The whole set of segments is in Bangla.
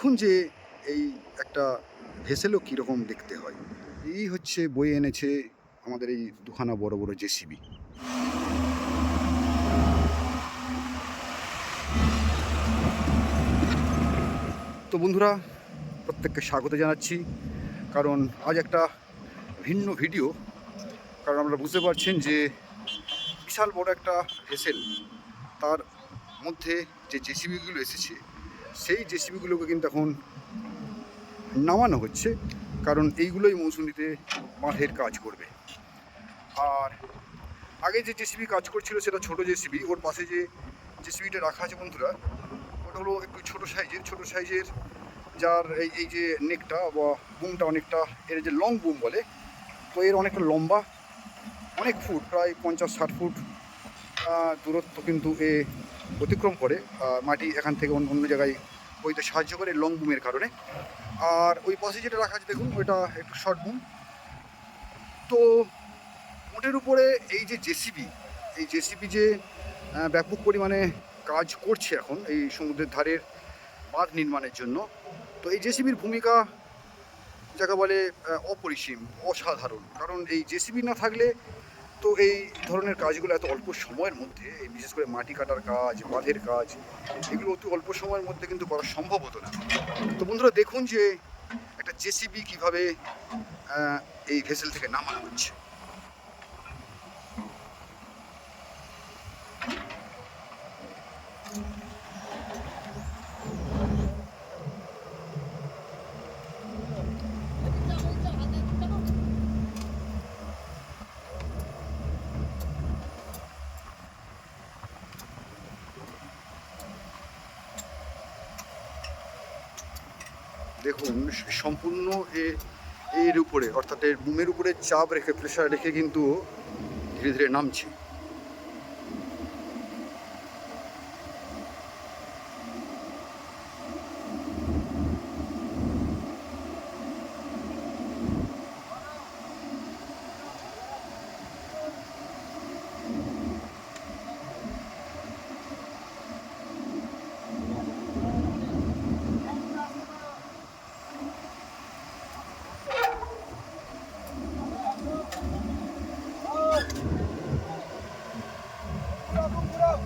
দেখুন যে এই একটা ভেসেলও কীরকম দেখতে হয়। এই হচ্ছে বয়ে এনেছে আমাদের এই দুখানা বড় বড় জেসিবি তো বন্ধুরা, প্রত্যেককে স্বাগত জানাচ্ছি। কারণ আজ একটা ভিন্ন ভিডিও, কারণ আমরা বুঝতে পারছেন যে বিশাল বড় একটা ভেসেল, তার মধ্যে যে জেসিবিগুলো এসেছে সেই জেসিবিগুলোকে কিন্তু এখন নামানো হচ্ছে, কারণ এইগুলোই মৌসুমিতে বাঁধের কাজ করবে। আর আগে যে জেসিবি কাজ করছিল সেটা ছোট জেসিবি, ওর পাশে যে জেসিবিটা রাখা আছে বন্ধুরা, ওটা হলো একটু ছোট সাইজের ছোট সাইজের যার এই এই যে নেকটা বা বুমটা অনেকটা, এর যে লং বুম বলে, তো এর অনেকটা লম্বা, অনেক ফুট, প্রায় পঞ্চাশ ষাট ফুট দূরত্ব কিন্তু এ অতিক্রম করে। মাটি এখান থেকে অন্য অন্য জায়গায় বইতে সাহায্য করে লং বুমের কারণে। আর ওই পাশে যেটা রাখা আছে দেখুন, ওইটা একটু শর্ট বুম তো মোটের উপরে এই যে জেসিবি এই জেসিবি যে ব্যাপক পরিমাণে কাজ করছে এখন এই সমুদ্রের ধারের বাঁধ নির্মাণের জন্য, তো এই জেসিবির ভূমিকা যাকে বলে অপরিসীম, অসাধারণ। কারণ এই জেসিবি না থাকলে তো এই ধরনের কাজগুলো এত অল্প সময়ের মধ্যে বিশেষ করে মাটি কাটার কাজ, বাঁধের কাজ, এগুলো অতি অল্প সময়ের মধ্যে কিন্তু করা সম্ভব হতো না। তো বন্ধুরা, দেখুন যে একটা জেসিবি কীভাবে এই ভেসেল থেকে নামানো হচ্ছে। দেখুন সম্পূর্ণ এর উপরে, অর্থাৎ এর বুমের উপরে চাপ রেখে প্রেশার রেখে কিন্তু ধীরে ধীরে নামছে।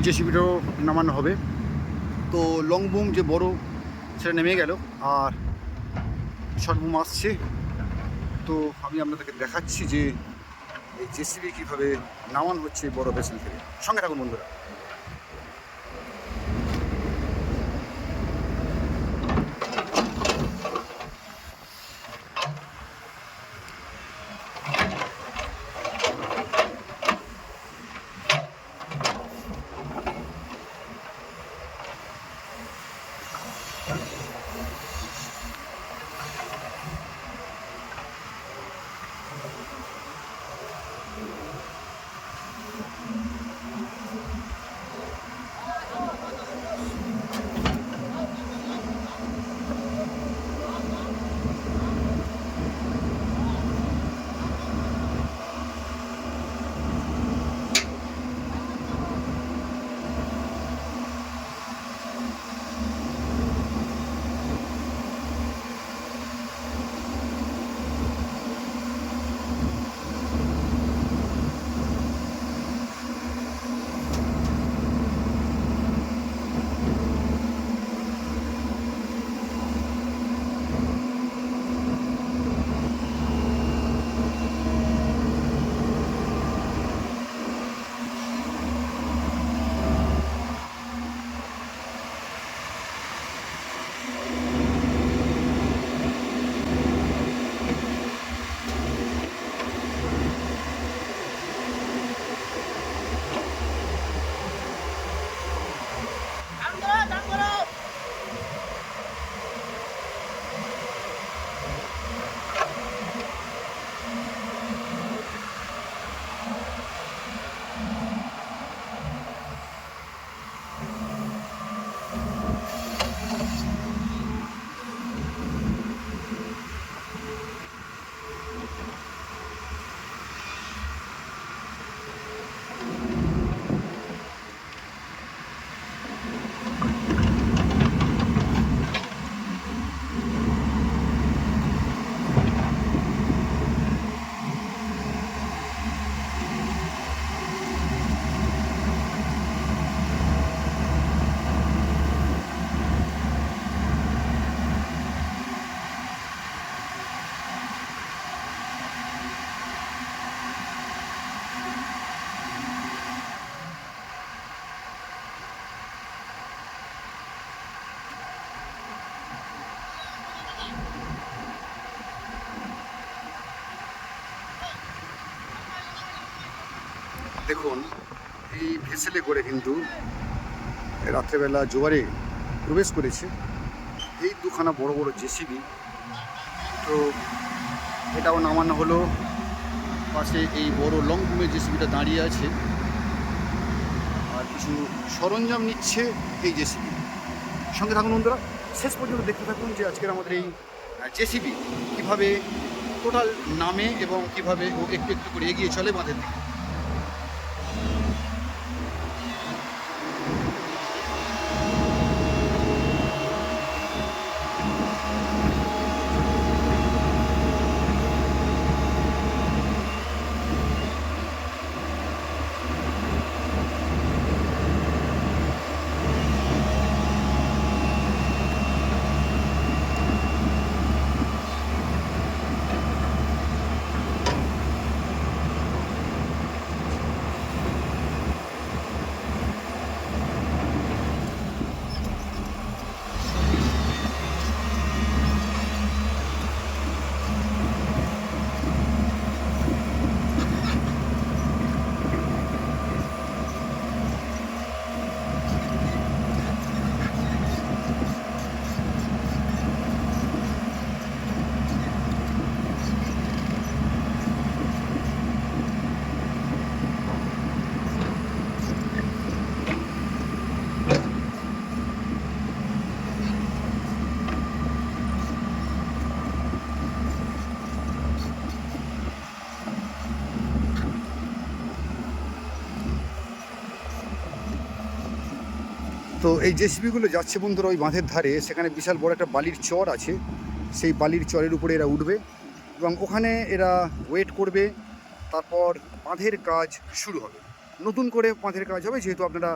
ওই জেসিবিটাও নামানো হবে। তো লং বুম যে বড়, সেটা নেমে গেল আর শর্ট বুম আসছে। তো আমি আপনাদেরকে দেখাচ্ছি যে এই জেসিবি কীভাবে নামানো হচ্ছে বড় ভেসেল থেকে। সঙ্গে থাকুন বন্ধুরা। দেখুন, এই ভেসেলে করে কিন্তু রাত্রেবেলা জোয়ারে প্রবেশ করেছে। এই দুখানা বড় বড় জেসিবি। তো এটাও নামানো হলো। পাশে এই বড় লং বুমের জেসিবিটা দাঁড়িয়ে আছে। আর কিছু সরঞ্জাম নিচ্ছে এই জেসিবি। সঙ্গে থাকুন বন্ধুরা, শেষ পর্যন্ত দেখতে থাকুন যে আজকের আমাদের এই জেসিবি কীভাবে টোটাল নামে এবং কীভাবে ও একটু একটু করে এগিয়ে চলে বাঁধের দিকে তো এই জেসিবিগুলো যাচ্ছে বন্ধুরা ওই বাঁধের ধারে, সেখানে বিশাল বড় একটা বালির চর আছে। সেই বালির চরের উপরে এরা উঠবে এবং ওখানে এরা ওয়েট করবে, তারপর বাঁধের কাজ শুরু হবে। নতুন করে বাঁধের কাজ হবে, যেহেতু আপনারা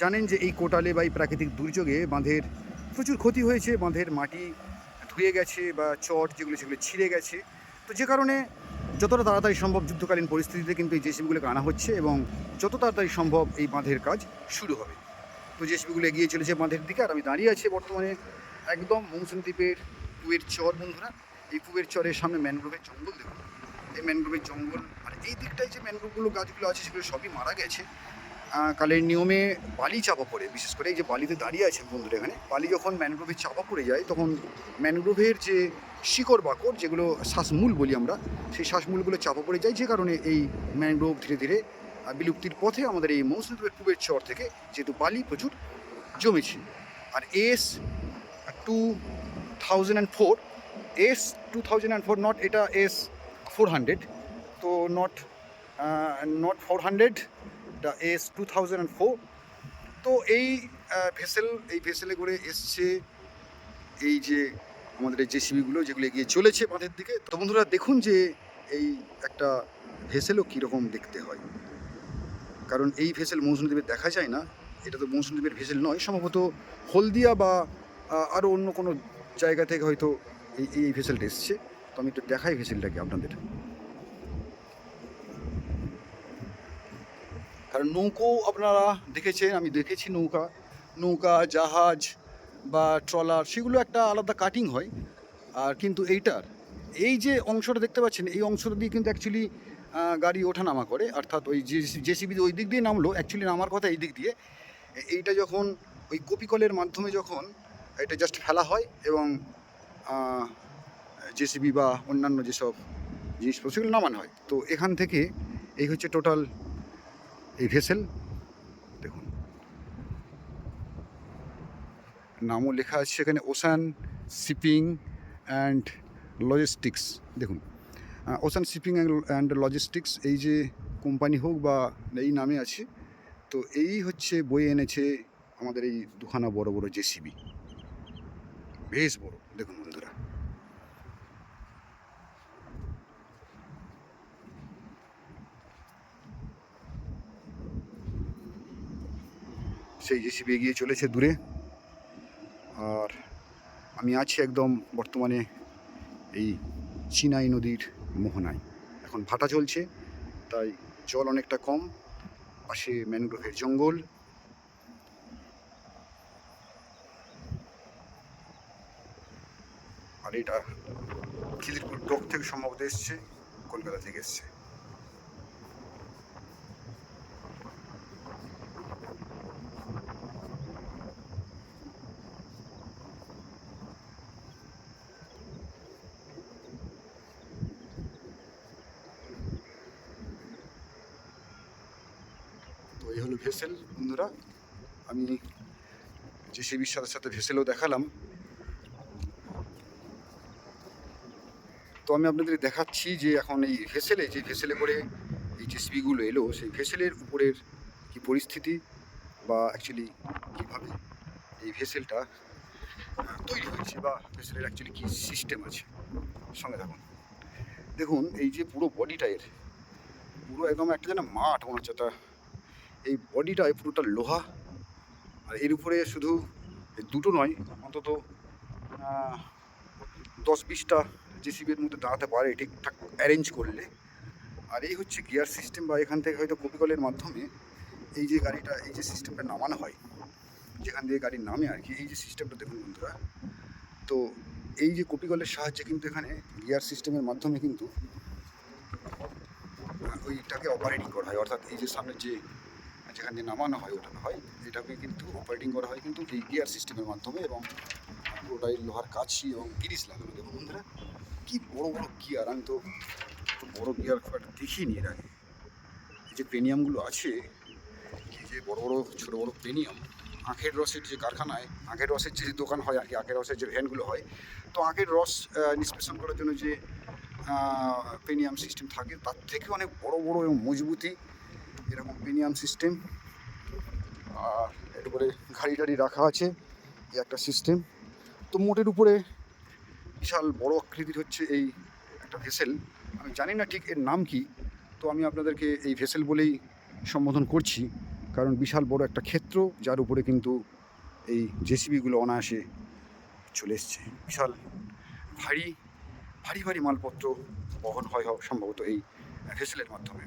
জানেন যে এই কোটালে বা এই প্রাকৃতিক দুর্যোগে বাঁধের প্রচুর ক্ষতি হয়েছে, বাঁধের মাটি ধুয়ে গেছে বা চট যেগুলো সেগুলো ছিঁড়ে গেছে। তো যে কারণে যতটা তাড়াতাড়ি সম্ভব যুদ্ধকালীন পরিস্থিতিতে কিন্তু এই জেসিবিগুলোকে আনা হচ্ছে এবং যত তাড়াতাড়ি সম্ভব এই বাঁধের কাজ শুরু হবে। তো জেসিবিগুলো এগিয়ে চলেছে বাঁধের দিকে আর আমি দাঁড়িয়ে আছি বর্তমানে একদম মৌসুম দ্বীপের পুয়ের চর বন্ধুরা। এই পুয়ের চরের সামনে ম্যানগ্রোভের জঙ্গল দেখুন। এই ম্যানগ্রোভের জঙ্গল আর এই দিকটায় যে ম্যানগ্রোভগুলো গাছগুলো আছে সেগুলো সবই মারা গেছে। কালের নিয়মে বালি চাপা পড়ে, বিশেষ করে এই যে বালিতে দাঁড়িয়ে আছেন বন্ধুরা এখানে। বালি যখন ম্যানগ্রোভে চাপা পড়ে যায়, তখন ম্যানগ্রোভের যে শিকড় বাকড় যেগুলো শ্বাসমূল বলি আমরা, সেই শ্বাসমূলগুলো চাপা পড়ে যায়, যে কারণে এই ম্যানগ্রোভ ধীরে ধীরে বিলুপ্তির পথে আমাদের এই মৌসুমী পূবের চর থেকে যেহেতু বালি প্রচুর জমেছে। আর S two thousand and four S two thousand and four not এটা এস ফোর হান্ড্রেড তো not not four hundred the S two thousand and four তো এই ভেসেল এই ভেসেলে করে এসছে এই যে আমাদের এই জেসিবিগুলো যেগুলো এগিয়ে চলেছে বাঁধের দিকে। তো বন্ধুরা দেখুন যে এই একটা ভেসেলও কীরকম দেখতে হয়। কারণ এই ভেসেল মৌসুমী দ্বীপে দেখা যায় না, এটা তো মৌসুমী দ্বীপের ভেসেল নয়, সম্ভবত হলদিয়া বা আরও অন্য কোনো জায়গা থেকে হয়তো এই এই ভেসেলটা এসছে। তো আমি একটু দেখাই ভেসেলটাকে আপনাদের। কারণ নৌকো আপনারা দেখেছেন, আমি দেখেছি নৌকা। নৌকা, জাহাজ বা ট্রলার, সেগুলো একটা আলাদা কাটিং হয়। আর কিন্তু এইটার এই যে অংশটা দেখতে পাচ্ছেন, এই অংশটা দিয়ে কিন্তু অ্যাকচুয়ালি গাড়ি ওঠানামা করে, অর্থাৎ ওই যে জেসিবি ওই দিক দিয়ে নামলো অ্যাকচুয়ালি নামার কথা এই দিক দিয়ে। এইটা যখন ওই কপিকলের মাধ্যমে যখন এটা জাস্ট ফেলা হয় এবং জেসিবি বা অন্যান্য যেসব জিনিসপত্র সেগুলো নামানো হয়, তো এখান থেকে এই হচ্ছে টোটাল এই ভেসেল দেখুন। নামও লেখা আছে সেখানে ওশান শিপিং অ্যান্ড লজিস্টিক্স দেখুন ওশান শিপিং অ্যান্ড লজিস্টিক্স এই যে কোম্পানি হোক বা এই নামে আছে, তো এই হচ্ছে বয়ে এনেছে আমাদের এই দুখানা বড় বড় জেসিবি বেশ বড়, দেখুন বন্ধুরা। সেই জেসিবি এগিয়ে চলেছে দূরে। আর আমি আছি একদম বর্তমানে এই চিনাই নদীর মোহনায়। এখন ভাটা চলছে, তাই জল অনেকটা কম। পাশে ম্যানগ্রোভের জঙ্গল। আর এটা খিদিরপুর ডক থেকে সম্ভবত এসছে, কলকাতা থেকে এসছে। এই হলো ভেসেল, বন্ধুরা। আমি জেসিবির সাথে সাথে ভেসেলও দেখালাম। তো আমি আপনাদের দেখাচ্ছি যে এখন এই ভেসেলে, যে ভেসেলে করে এই জেসিবিগুলো এলো, সেই ভেসেলের উপরের কি পরিস্থিতি বা অ্যাকচুয়ালি কীভাবে এই ভেসেলটা তৈরি হয়েছে বা ভেসেলের অ্যাকচুয়ালি কী সিস্টেম আছে। সঙ্গে থাকুন। দেখুন, এই যে পুরো বডিটা এর, পুরো একদম একটা যেন মাঠ মনে হচ্ছে তা এই বডিটায় পুরোটা লোহা। আর এর উপরে শুধু দুটো নয়, অন্তত দশ বিশটা জেসিবির মধ্যে দাঁড়াতে পারে ঠিকঠাক অ্যারেঞ্জ করলে। আর এই হচ্ছে গিয়ার সিস্টেম বা এখান থেকে হয়তো কপিকলের মাধ্যমে এই যে গাড়িটা, এই যে সিস্টেমটা নামানো হয়, যেখান দিয়ে গাড়ি নামে আর কি, এই যে সিস্টেমটা দেখুন বন্ধুরা। তো এই যে কপিকলের সাহায্যে কিন্তু এখানে গিয়ার সিস্টেমের মাধ্যমে কিন্তু ওইটাকে অপারেটিং করা হয়। অর্থাৎ এই যে সামনে যে যেখান নামানো হয় ওঠানো হয়। এটাকে কিন্তু অপারেটিং করা হয় কিন্তু গিয়ার সিস্টেমের মাধ্যমে এবং পুরোটাই লোহার কাছি এবং গিরিস লাগানো। দেখুন বন্ধুরা, কী বড় বড় গিয়ার আমি তো বড় গিয়ার খুব একটা দেখিনি এর আগে। যে পেনিয়ামগুলো আছে যে বড় বড়, ছোটো বড় পেনিয়াম আখের রসের যে কারখানায়, আখের রসের যে দোকান হয় আর কি, আখের রসের যে ভ্যানগুলো হয়, তো আখের রস নিষ্পেষণ করার জন্য যে পেনিয়াম সিস্টেম থাকে, তার থেকে অনেক বড় বড় এবং মজবুতি এরকম পেনিয়াম সিস্টেম আর এর উপরে গাড়ি টাড়ি রাখা আছে, এই একটা সিস্টেম তো মোটের উপরে বিশাল বড় আকৃতির হচ্ছে এই একটা ভেসেল আমি জানি না ঠিক এর নাম কি, তো আমি আপনাদেরকে এই ভেসেল বলেই সম্বোধন করছি। কারণ বিশাল বড় একটা ক্ষেত্র, যার উপরে কিন্তু এই জেসিবিগুলো অনায়াসে চলে এসছে। বিশাল ভারী ভারী ভারী মালপত্র বহন হয় সম্ভবত এই ভেসেলের মাধ্যমে।